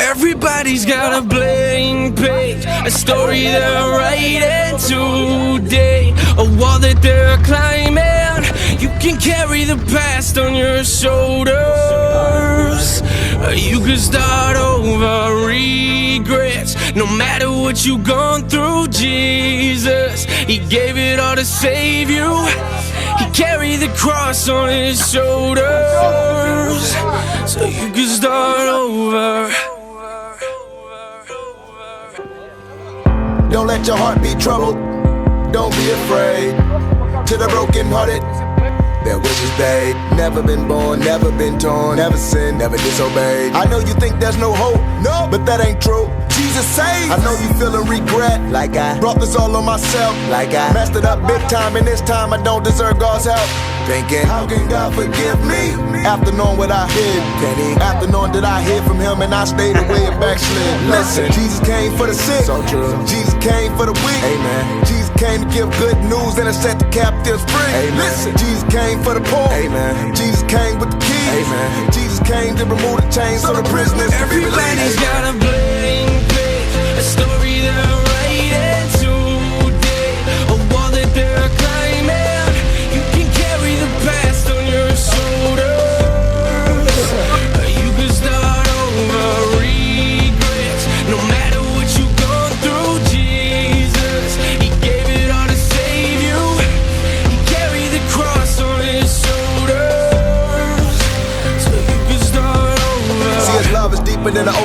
Everybody's got a blank page, a story they're writing today, a wall that they're climbing. You can carry the past on your shoulders. You can start over regrets. No matter what you've gone through, Jesus, He gave it all to save you. He carried the cross on His shoulders, so you can start over. Let your heart be troubled. Don't be afraid. To the brokenhearted, their wishes paid. Never been born, never been torn, never sinned, never disobeyed. I know you think there's no hope, no, but that ain't true. Jesus saved. I know you feeling regret, like I brought this all on myself, like I messed it up big time, and this time I don't deserve God's help. Thinking, how can God forgive me after knowing what I did? After knowing that I hid from Him and I stayed away and backslid. Listen, Jesus came for the sick. So true. Jesus came for the weak. Amen. Jesus came to give good news and to set the captives free. Amen. Listen, Jesus came for the poor. Amen. Jesus came with the keys. Amen. Jesus came to remove the chains so the prisoners Everybody's got a blank a story they're writing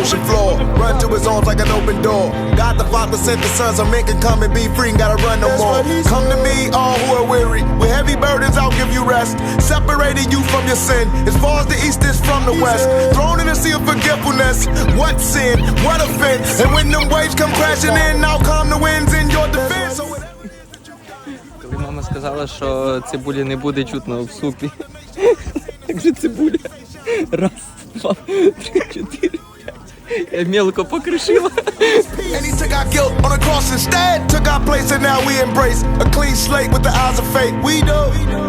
ocean floor. Run to his arms like an open door. God the Father sent the Son so men can come and be free and gotta run no more. Come to me, all who are weary. With heavy burdens, I'll give you rest. Separating you from your sin. As far as the east is from the west. Thrown in the sea of forgetfulness. What sin? What offense? And when them waves come crashing in, I'll calm the winds in your defense. So whatever- Коли мама сказала, що цибулі не буде чутно в супі. Так же цибуля. Раз, два, три, чотири, п'ять. Я мелко покришила. And he took our guilt on the cross instead. Took our place and now we embrace a clean slate with the eyes of faith. We do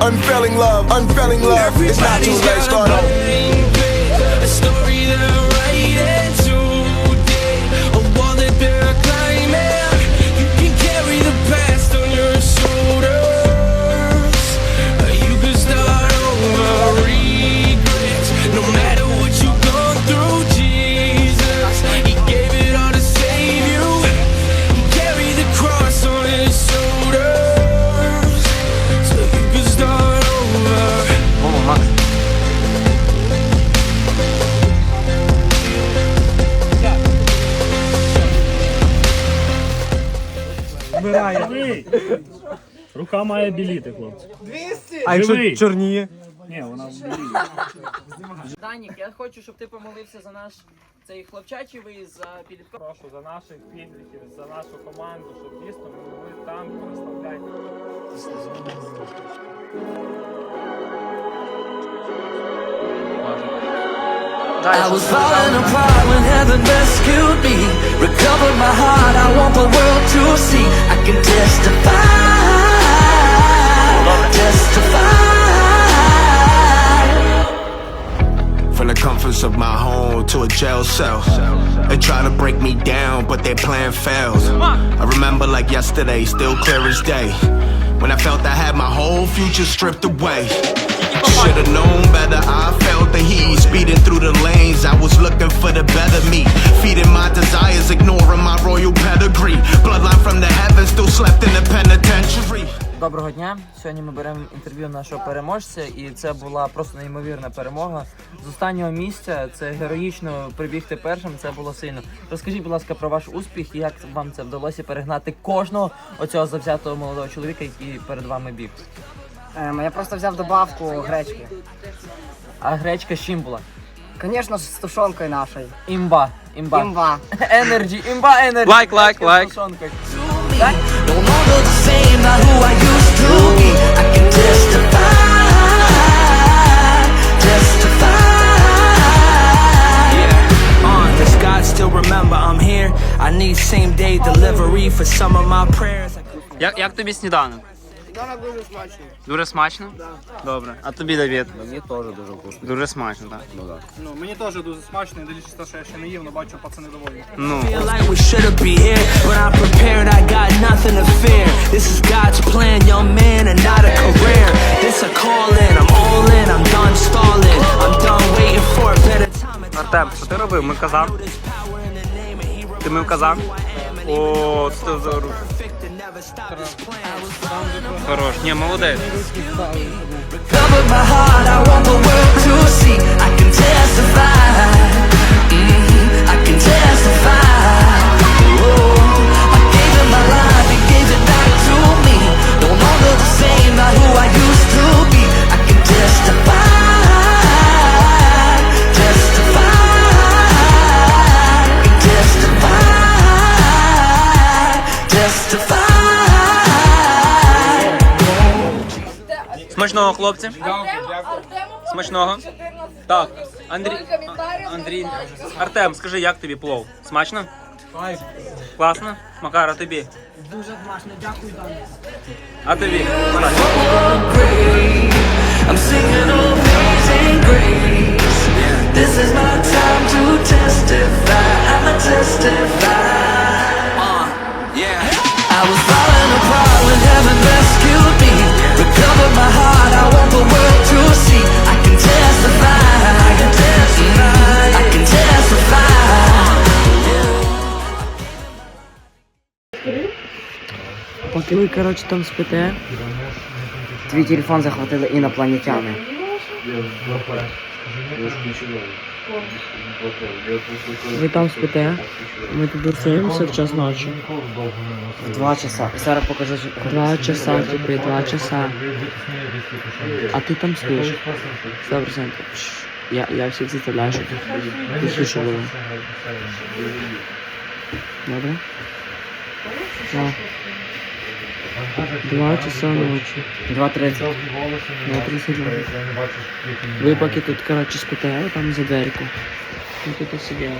unfailing love, unfailing love. It's not too Everybody's late. got Start a over. Рука має біліти, хлопці. А Живий. чорніє? Ні, вона біліє. Данік, я хочу, щоб ти помолився за наш цей хлопчачий виїзд за підлітко. Прошу за наших підлітків, за нашу команду, щоб дійсно ми могли там прославляти. I was falling apart when heaven rescued me. Recovered my heart, I want the world to see. I can testify, testify. From the comforts of my home to a jail cell. They try to break me down, but their plan fails. I remember like yesterday, still clear as day. When I felt I had my whole future stripped away. Should've known better, I felt the heat. Speeding through the lanes, I was looking for the better me. Feeding my desires, ignoring my royal pedigree. Bloodline from the heavens, still slept in the. Доброго дня. Сьогодні ми беремо інтерв'ю нашого переможця, і це була просто неймовірна перемога. З останнього місця це героїчно прибігти першим. Це було сильно. Розкажіть, будь ласка, про ваш успіх і як вам це вдалося перегнати кожного оцього завзятого молодого чоловіка, який перед вами біг. Ем, я просто взяв добавку гречки. А гречка з чим була? Звісно, з тушонкою нашою. Імба. Імба. Імба. Енерджі, імба енерджі. Лайк, лайк, лайк. No longer the same, not who I used to be. I can testify, testify. Yeah, on this God still remember I'm here. I need same day delivery for some of my prayers. 약, 약 뜸이 있습니다. Сніданок? Дуже смачно? Добре. А тобі, Давід? Мені теж дуже вкусно. Дуже смачно, так. Ну, мені теж дуже смачно, не дивлячись те, що я ще не їв, але бачу, пацани доволі. Ну. Feel like we should've be here, but I'm prepared. I got nothing to fear. This is God's plan, young man, and not a career. This a calling. I'm all in. I'm done stalling. I'm done waiting for a better time. Артем, що ти робив? Ми He Ти мив казан? О, це за руку. Хорош. не, молодець. Смачного, хлопці. Смачного. Так, Андрій. Андрій. Артем, скажи, як тобі плов? Смачно? Класно? Макара, тобі? Дуже смачно, дякую, Дані. А тобі? I'm Поки ви, коротше, там спите. Твій телефон захватили інопланетяни. Ви там спите, ми тут дурсуємося в час ночі. Два часа. Зараз покажу. Два часа, типу, два часа. А ти там спиш? 100%. Шш. Я, я всіх заставляю, щоб тихіше було. Добре? Да. Два часа ночі. Два тридцять. Два тридцять. Ви поки тут, коротше, спите, там за дверку. Ми тут сиділи.